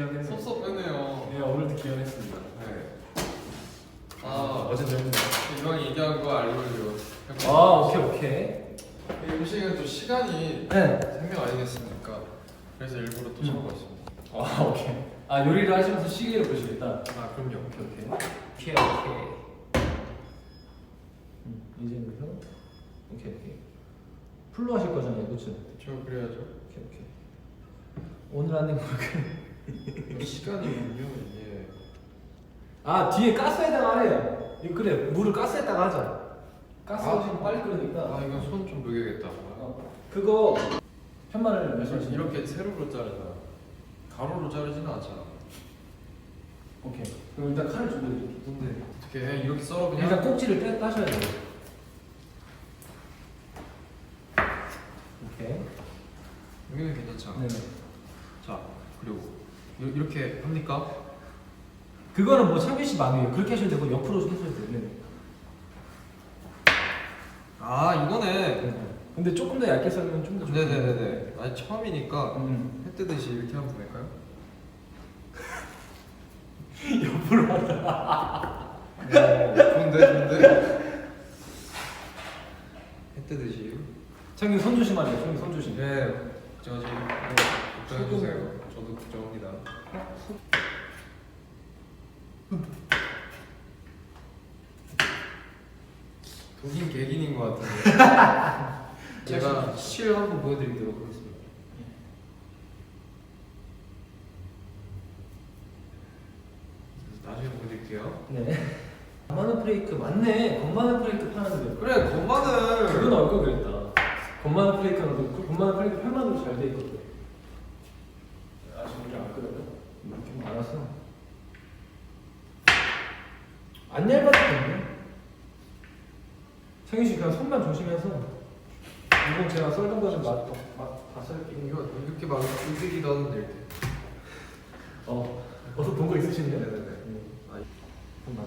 기억했네. 섭섭하네요. 네, 오늘도 기억했습니다. 네. 아 어제 좀. 이왕 얘기한 거 알려줘. 아, 오케이, 오케이. 이 음식은 또 시간이 네. 생명 아니겠습니까? 그래서 일부러 또 음. 적어 있습니다. 아, 오케이. 아, 요리를 하시면서 시계를 보시겠다. 아 그럼요. 오케이, 오케이. 오케이, 오케이. 음, 이제부터. 오케이, 오케이. 풀로 하실 거잖아요, 그쵸? 저 그래야죠. 오케이, 오케이. 오늘 하는 거. 시간이군요 이게. 아, 뒤에 가스에다가 하래요. 이거 그래, 물을 가스에다가 하자. 가스 아. 하시면 빨리 끓으니까. 아 이건 손좀 녹여야겠다. 어, 그거 편말을 말씀하시는 이렇게 세로로 자르잖아. 가로로 자르지는 않잖아. 오케이. 그럼 일단 칼을 준비해드릴게요. 근데 어떻게 해? 이렇게 썰어 그냥? 일단 꼭지를 떼, 따셔야 돼요. 오케이. 여기는 괜찮잖아. 네네. 이- 이렇게 합니까? 그거는 뭐 창규 씨 마음이에요. 그렇게 하셔도 되고 옆으로 하셔도 돼요. 네. 아 이거네. 네. 근데 조금 더 얇게 썰면 좀 더 좋고. 네네네네. 아니 처음이니까 음. 해 뜨듯이 이렇게 하면 될까요? 옆으로 하다. 오, 좋은데 좋은데. 해 뜨듯이. 창규 손 조심하세요. 손 조심. 네. 걱정하지. 걱정해 주세요. 저도 걱정합니다. 독인 개긴인 것 같은데. 제가 실 한번 보여드리도록 하겠습니다. 나중에 보여드릴게요. 네. 건마늘 프레이크 맞네. 건마늘 프레이크 파는데. 그래. 그거 나올 걸 그랬다. 건마늘 프레이크는 그 건마늘 프레이크 편만으로 잘 돼 있거든. 아직 우리 안 끓여요? 이렇게 알았어. 안 얇아도 되네. 창희 씨 그냥 손만 조심해서. 이건 제가 썰던 거는 맛, 맛, 다 썰게요. 이거 이렇게 막 으드기도 하던데 이렇게. 어, 어서 본 거 있으시네요? 네네네. 네. 아, 한번.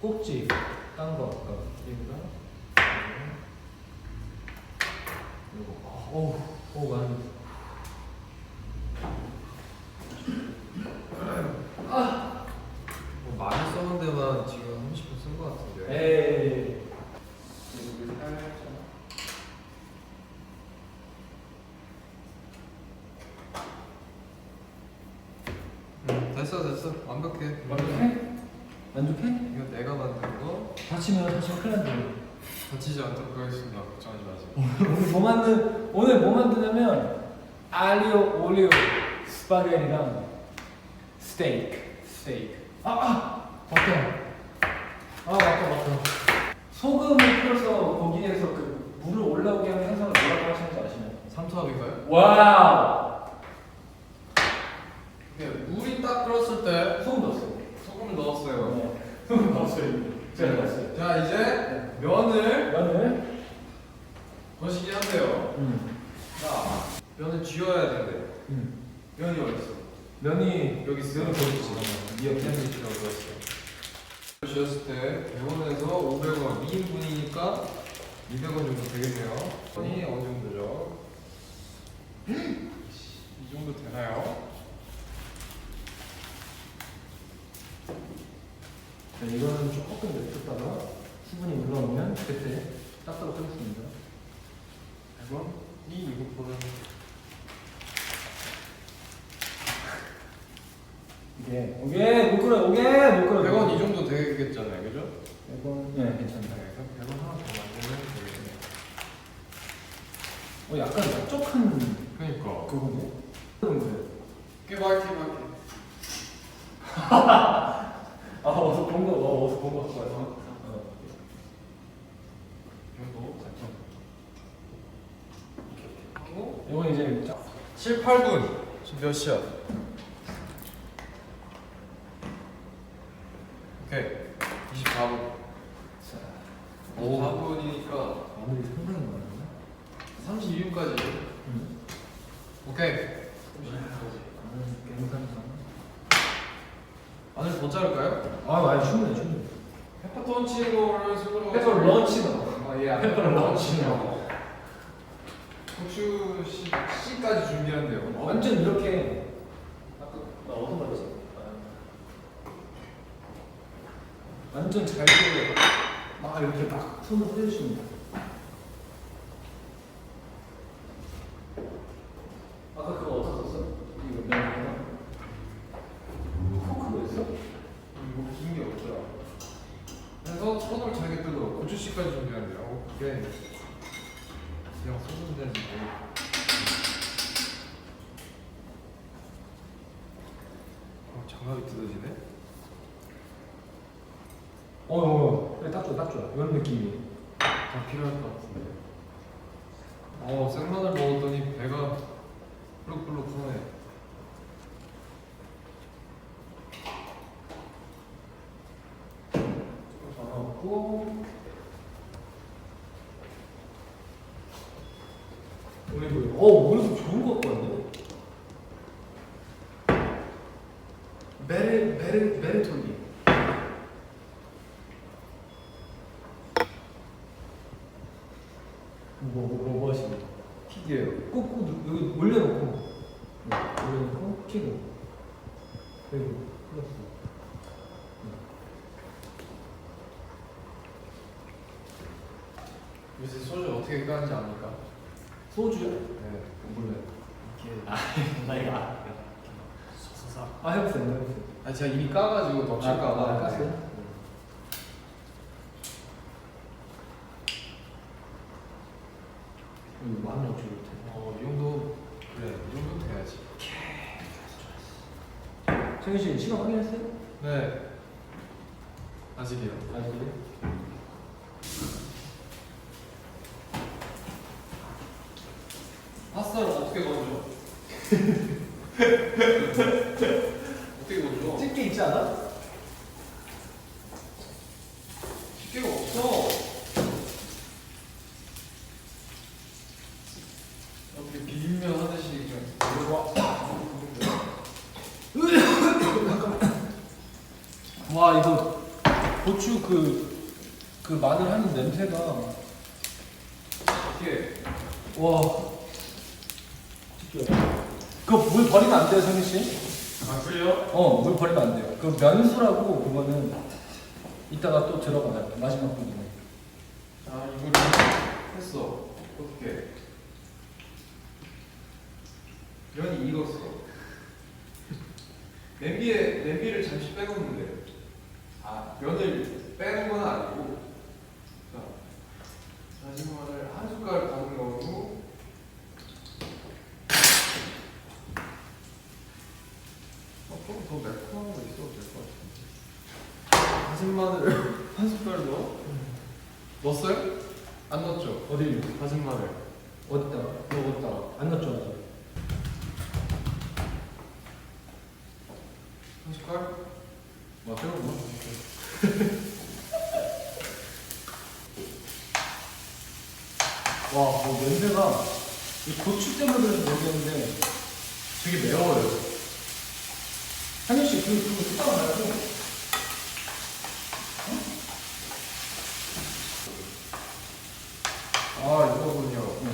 꼭지 딴 거. 아까 얘보다. 그리고 어우, 어우 많이. 뭐 많이 써는 데만 지금 30분 쓴 것 같은데. 에이. 음, 됐어 됐어 완벽해. 만족해? 만족해? 이거 내가 만든 거 다치면 다치면 큰일 난다. 다치지 않도록 하겠습니다. 걱정하지 마세요. 오늘 뭐 만든 오늘 뭐 만드냐면 알리오 올리오 스파게티랑 스테이크 스테이크 아 아 맞다 아 맞다 맞다 소금을 풀어서 고기에서 그 물을 올라오게 하는 현상을 뭐라고 하시는지 아시나요? 삼투압인가요? 와우 네, 물이 딱 끓었을 때 소금 넣었어요 소금을 넣었어요. 네. 소금 넣었어요 제가 넣었어요 자 이제 면을 면을 거시기 한대요. 음. 자 면을 쥐어야 된대. 음. 면이 어디 있어? 면이 여기 있어. 면이 거기 있지 이 옆에 위치라고 들었어 요. 쥐었을 때 100원에서 500원 2인분이니까 200원 정도 되겠네요. 이 어느 정도죠? 이 정도 되나요? 자, 이거는 조금 냅뒀다가 수분이 올라오면 그때 닦도록 하겠습니다. 100원 이 이것보다 이게 오게 못 끌어 오게 못 끌어. 100원 이 정도 되겠잖아요, 그죠? 100원 네 괜찮다. 네, 그럼 100원 하나 더 만들면 되겠네요. 어 약간 촉촉한 그러니까 그거네. 그런 거예요. 깨박이 깨박이. 아 어서 본 거 어, 어서 본거 와서. 어. 하고 이건 이제 짜- 7, 8분 지금 몇 시야? 오케이 24분 자, 5분이니까 마늘이 상당히 많은데. 32분까지 음. 오케이 마늘 괜찮다. 마늘 더 자를까요? 아 많이 충분해 충분해. 페퍼톤치노를 손으로 페퍼 런치노. 아예 페퍼 런치노. 고추 씨, 씨까지 준비한대요 완전 이렇게 어떤 말이지? 완전 잘 되게 막 이렇게 막 손을 떼주십니다. 아까 그거 어디서 썼어? 이거 면이구나. 포크였어? 이거 긴 게 없더라. 그래서 손을 잘게 뜯어. 고추씨까지 어, 그게 그냥 소금 되는데. 어, 장갑이 뜯어지네. 어, 어, 그래 딱 좋아, 딱 좋아. 이런 느낌이. 더 필요할 것 같은데. 어, 생마늘 먹었더니 배가 불룩불룩 부네. 잡아놓고 올리브유. 어, 올리브 좋은 거 같고 왔네. 베르 베르 베르톨리. 뭐, 뭐, 뭐 하시는? 튀겨요. 꾹꾹 누- 여기 올려놓고 네, 올려놓고 키고 그리고 플러스 요새 소주 어떻게 까는지 압니까? 소주요? 네, 몰라요. 이렇게. 나 이거 안 서서서 아 해보세요 해보세요 아, 제가 이미 까가지고 덮칠까 아, 봐. 아, 깠어요? 하면 좋을 텐데 어, 이 정도 그래, 이 정도 돼야지. 정현 씨 시간 확인했어요? 네. 아직이요. 아직이요? 파스타를 어떻게 건져? 어떻게 건져? 집게 있지 않아? 집게가 없어. 이렇게 비빔면 하듯이 그냥 이러고 와 이거 고추 그, 그 마늘 하는 냄새가 이렇게 와 그거 물 버리면 안 돼요 성현 씨? 아 그래요? 어, 물 버리면 안 돼요. 그 면수라고 그거는 이따가 또 들어가요. 마지막 부분에. 아 이거를 했어. 어떻게? 면이 익었어. 냄비에 냄비를 잠시 빼놓는데. 아 면을 빼는 건 아니고. 마늘 한 숟갈 다진 거고. 어, 좀더 매콤한 거 있어도 될 것 같은데. 다진 마늘 한 숟갈 넣어? 넣었어요? 안 넣었죠? 어디? 다진 마늘 어디다가? 뭐 냄새가 이 고추 때문에 그런지 모르겠는데 되게 매워요. 한현 씨, 그 그거 이따가 말고. 아 이거군요 네.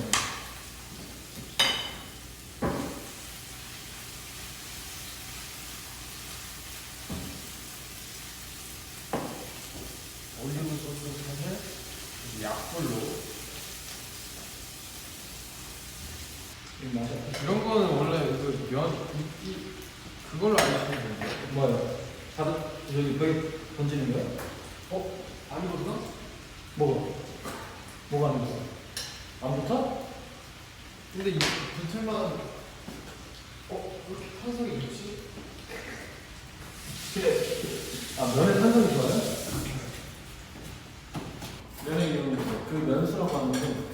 올리브 소스 사실 약불로 이런 거는 원래 그면 이, 그걸로 알려주면 되는데 뭐요? 다들 저기 벽에 던지는 거야? 어? 안 익었나? 뭐가? 뭐가 안 붙어? 안 붙어? 근데 이 붙을만 어? 왜 이렇게 탄성이 있지? 아, 면에 탄성이 좋아요? 면에 이런 거, 그 면수라고 하는데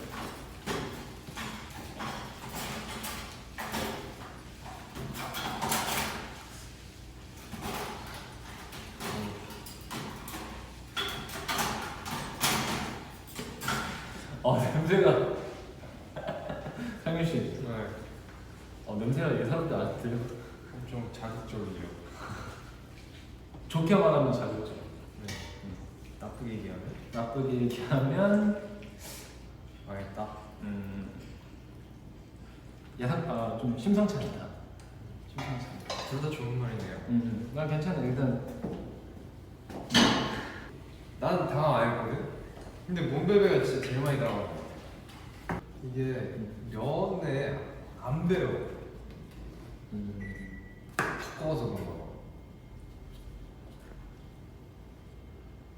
아 냄새가 상윤 씨, 네 어 냄새가 예사롭지 들려. 엄청 자극적이에요 좋게 말하면 자극적. 네 나쁘게 얘기하면 나쁘게 얘기하면 망했다 음 예상 아 좀 심상치 않다. 심상치 않다. 둘 다 좋은 말이네요. 음, 난 괜찮아. 일단 난 당황 안 했거든. 근데 몬베베가 진짜 제일 많이 당황. 이게 면에 안 배요. 음, 두꺼워서 그런가 봐.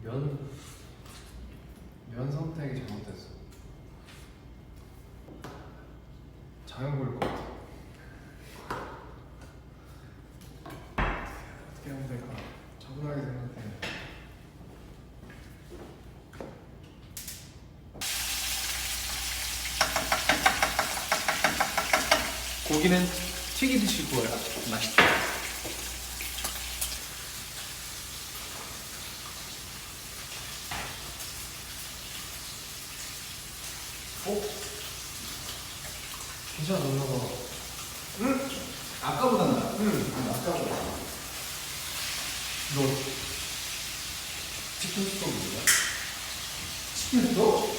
면, 면 선택이 잘못됐어. 장염 걸릴 것 같아. 어떻게 하면 될까? 차분하게 생각해. 고기는 튀기듯이 구워야 맛있다. 어? 괜찮아, 너가. 응? 아까보다 나. 응. 아까보다. 너 치킨 스톡 뭐야? 치킨 스톡?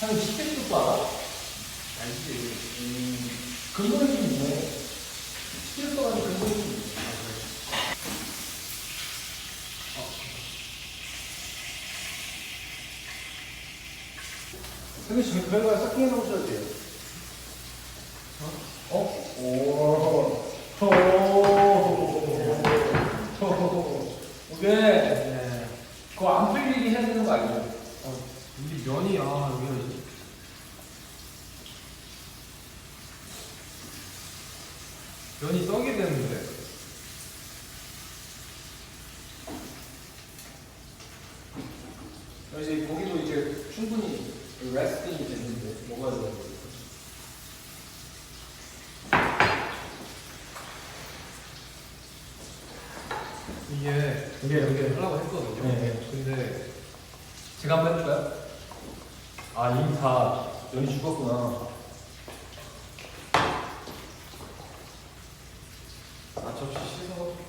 형이 치킨 스톡도 알아? 알지. 음, 치킨 스톡 안에 근본이 좀 있네. 근데 지금 그런 거싹 해놓으셔야 돼요. 어? 오. 오. 오. 이게 그거 안 풀리게 해야 되는 거 아니에요? 어, 이게 면이 아 여기가 면이 썩게 되는데 이제 고기도 이제 충분히 레스팅이 됐는데 뭐가 좋아요? 이게 이게 여기 하려고 했거든요. 네, 네. 근데 제가 한번 해볼까요? 아 이미 다 면이 죽었구나. 아 접시 씻어.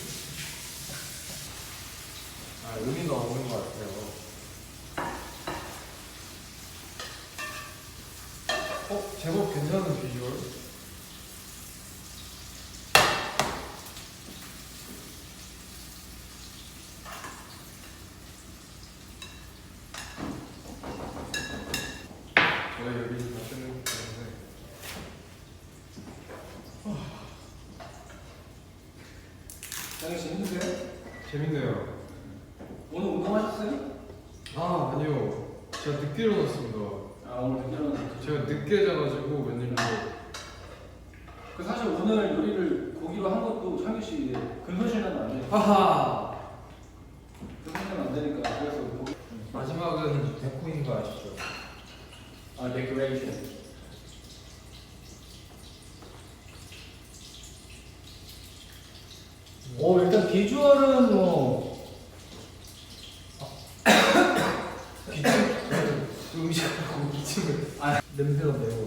아 의미가 없는 것 같아요. 어 제법 괜찮은 비주얼. 제가 여기 맛있는 거 때문에 장희 씨 힘드세요? 재밌네요. 오늘 운동하셨어요? 아 아니요, 제가 늦게 일어났습니다. 아 오늘 늦게 일어났어요. 제가 늦게 자가지고 웬일로 그 사실 오늘 요리를 고기로 한 것도 창규 씨 근손실하면 안 돼요. 하하 근손실하면 안 되니까 그래서 고기. 마지막은 데코인 거 아시죠? 아 데코레이션. 오 일단 비주얼은 뭐 기침 음식하고 기침을 아, 냄새가 매워.